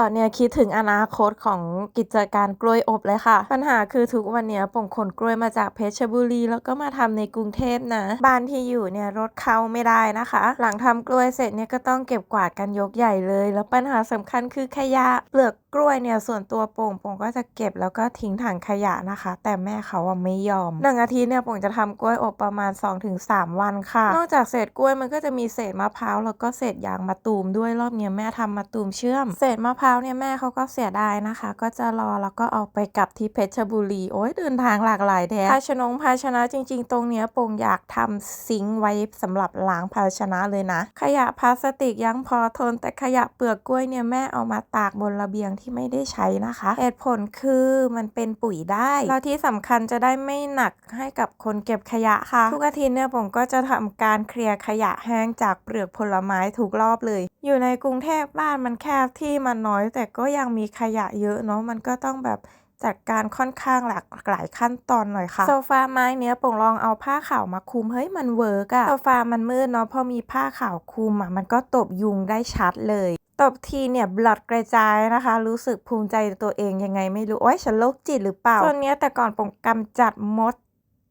ตอนเนี้ยคิดถึงอนาคตของกิจการกล้วยอบเลยค่ะ ปัญหาคือทุกวันเนี้ยป่งขนกล้วยมาจากเพชรบุรี แล้วก็มาทำในกรุงเทพนะ บ้านที่อยู่เนี่ยรถเข้าไม่ได้นะคะ หลังทำกล้วยเสร็จเนี่ยก็ต้องเก็บกวาดกันยกใหญ่เลย แล้วปัญหาสำคัญคือขยะเปลือกกล้วยเนี่ยส่วนตัวป่งป่งก็จะเก็บแล้วก็ทิ้งถังขยะนะคะ แต่แม่เขาอะไม่ยอมหนึ่งอาทิตย์เนี่ยป่งจะทำกล้วยอบประมาณ 2-3 วันค่ะ นอกจากเศษกล้วยมันก็จะมีเศษมะพร้าวแล้วก็เศษยางมะตูมด้วยรอบเนี้ยแม่ทำมะตูมเชื่อมเศษมะพร้าวเนี่ยแม่เขาก็เสียดายนะคะ ก็จะรอแล้วก็เอาไปกลับที่เพชรบุรี โอ้ยเดินทางหลากหลายแท้ภาชนงภาชนะจริง ๆ ตรงเนี้ยปงอยากทำซิงไว้สำหรับล้างภาชนะเลยนะ ขยะพลาสติกยังพอทน แต่ขยะเปลือกกล้วยเนี่ยแม่เอามาตากบนระเบียงที่ไม่ได้ใช้นะคะเหตุผลคือมันเป็นปุ๋ยได้แล้วที่สำคัญจะได้ไม่หนักให้กับคนเก็บขยะค่ะ ทุกอาทิตย์เนี่ยผมก็จะทำการเคลียร์ขยะแห้งจากเปลือกผลไม้ทุกรอบเลย อยู่ในกรุงเทพบ้านมันแคบที่มันน้อยแต่ก็ยังมีขยะเยอะเนาะมันก็ต้องแบบจัดการค่อนข้างหลากหลายขั้นตอนหน่อยค่ะโซฟาไม้เนี้ยป่งลองเอาผ้าขาวมาคลุมเฮ้ยมันเวิร์กอะโซฟามันมืดเนาะพอมีผ้าขาวคลุมอะมันก็ตบยุงได้ชัดเลย ตบทีเนี่ยบลัดกระจายนะคะ รู้สึกภูมิใจตัวเองยังไงไม่รู้โอ้ยฉันโรคจิตหรือเปล่าส่วนเนี้ยแต่ก่อนปงกำจัดมด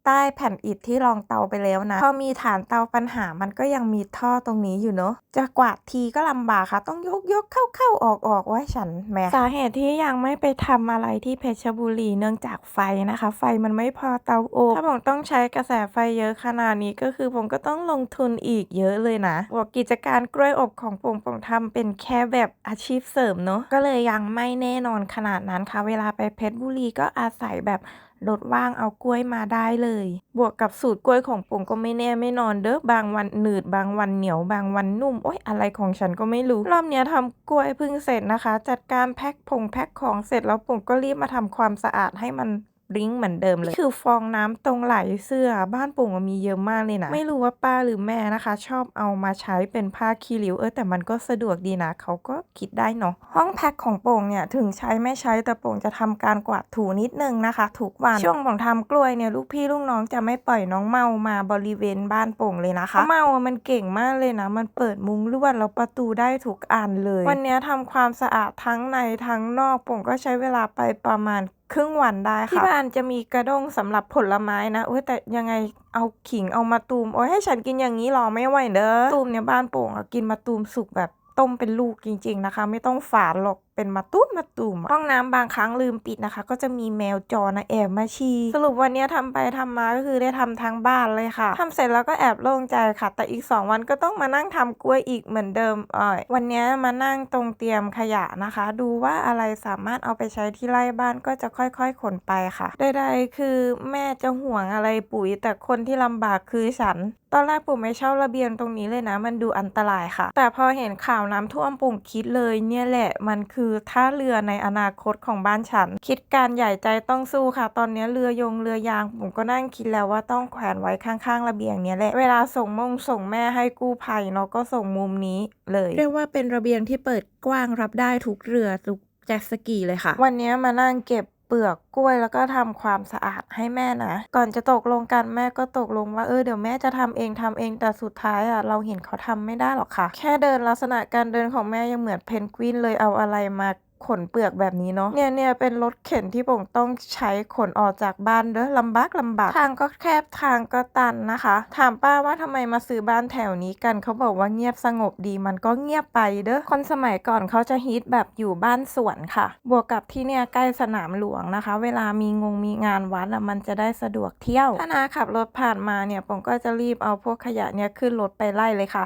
ใต้แผ่นอิฐที่รองเตาไปแล้วนะ พอมีฐานเตาปัญหามันก็ยังมีท่อตรงนี้อยู่เนาะจะกวาดทีก็ลำบากค่ะ ต้องยกยกเข้าเข้าออกออกไว้ฉันแม่สาเหตุที่ยังไม่ไปทำอะไรที่เพชรบุรีเนื่องจากไฟนะคะ ไฟมันไม่พอเตาอบถ้าผมต้องใช้กระแสไฟเยอะขนาดนี้ก็คือผมก็ต้องลงทุนอีกเยอะเลยนะบอกกิจการกล้วยอบของผมผมทำเป็นแค่แบบอาชีพเสริมเนาะก็เลยยังไม่แน่นอนขนาดนั้นค่ะ เวลาไปเพชรบุรีก็อาศัยแบบ รถว่างเอากล้วยมาได้เลย บวกกับสูตรกล้วยของผมก็ไม่แน่ไม่นอนเด้อบางวันหนืดบางวันเหนียวบางวันนุ่มโอ๊ยอะไรของฉันก็ไม่รู้ รอบเนี้ยทำกล้วยเพิ่งเสร็จนะคะ จัดการแพ็คผงแพ็คของเสร็จแล้วผมก็รีบมาทำความสะอาดให้มัน ริ้งเหมือนเดิมเลยคือฟองน้ำตรงไหลเสื้อบ้านปุ่งมีเยอะมากเลยนะ ไม่รู้ว่าป้าหรือแม่นะคะ ชอบเอามาใช้เป็นผ้าคีริ้วเออแต่มันก็สะดวกดีนะเขาก็คิดได้เนาะห้องแพ็คของโป่งเนี่ยถึงใช้ไม่ใช้แต่โป่งจะทำการกวาดถูนิดนึงนะคะทุกวันช่วงผมทำกล้วยเนี่ยลูกพี่ลูกน้องจะไม่ปล่อยน้องเมามาบริเวณบ้านโป่งเลยนะคะเมามันเก่งมากเลยนะ มันเปิดมุ้งลวดแล้วประตูได้ทุกอันเลย วันนี้ยทำความสะอาดทั้งในทั้งนอกโป่งก็ใช้เวลาไปประมาณ ครึ่งวันได้ค่ะ ที่บ้านจะมีกระด้งสำหรับผลไม้นะโอ้ยแต่ยังไงเอาขิงเอามาตูมโอ้ยให้ฉันกินอย่างนี้หรอไม่ไหวเด้อตูมเนี่ยบ้านโป่งอะกินมาตูมสุกแบบต้มเป็นลูกจริง ๆนะคะ ไม่ต้องฝานหรอกเป็นมาตุ้มมาตุ่มห้องน้ำบางครั้งลืมปิดนะคะ ก็จะมีแมวจรนะแอบมาชี สรุปวันนี้ยทำไปทำมาก็คือได้ทำทั้งบ้านเลยค่ะทำเสร็จแล้วก็แอบโล่งใจค่ะ แต่อีก 2 วันก็ต้องมานั่งทำกล้วยอีกเหมือนเดิมอ่อยวันนี้มานั่งตรงเตรียมขยะนะคะ ดูว่าอะไรสามารถเอาไปใช้ที่ไร่บ้านก็จะค่อยๆขนไปค่ะใดๆคือแม่จะห่วงอะไรปุ๋ย แต่คนที่ลำบากคือฉันตอนแรกปุ่ไม่เช่าระเบียงตรงนี้เลยนะ มันดูอันตรายค่ะ แต่พอเห็นข่าวน้ำท่วมปุ่คิดเลยเนี่ยแหละมันคือท่าเรือในอนาคตของบ้านฉัน คิดการใหญ่ใจต้องสู้ค่ะ ตอนนี้เรือยงเรือยาง ผมก็นั่งคิดแล้วว่าต้องแขวนไว้ข้างๆ ระเบียงเนี้ยแหละ เวลาส่งมงส่งแม่ให้กู้ภัยเนาะก็ส่งมุมนี้เลย เรียกว่าเป็นระเบียงที่เปิดกว้างรับได้ทุกเรือทุกแจ็ตสกีเลยค่ะ วันนี้มานั่งเก็บเปลือกกล้วยแล้วก็ทำความสะอาดให้แม่นะ ก่อนจะตกลงกันแม่ก็ตกลงว่าเออเดี๋ยวแม่จะทำเองทำเองแต่สุดท้ายอะเราเห็นเขาทำไม่ได้หรอกค่ะ แค่เดินลักษณะการเดินของแม่ยังเหมือนเพนกวินเลยเอาอะไรมา ขนเปลือกแบบนี้เนาะเนี่ยเนี่ยเป็นรถเข็นที่ผมต้องใช้ขนออกจากบ้านเด้อลำบากลำบากทางก็แคบทางก็ตันนะคะ ถามป้าว่าทำไมมาซื้อบ้านแถวนี้กันเขาบอกว่าเงียบสงบดีมันก็เงียบไปเด้อคนสมัยก่อนเขาจะฮิตแบบอยู่บ้านสวนค่ะ บวกกับที่เนี่ยใกล้สนามหลวงนะคะ เวลามีงงมีงานวัดอะมันจะได้สะดวกเที่ยวถ้านาขับรถผ่านมาเนี่ยผมก็จะรีบเอาพวกขยะเนี่ยขึ้นรถไปไล่เลยค่ะ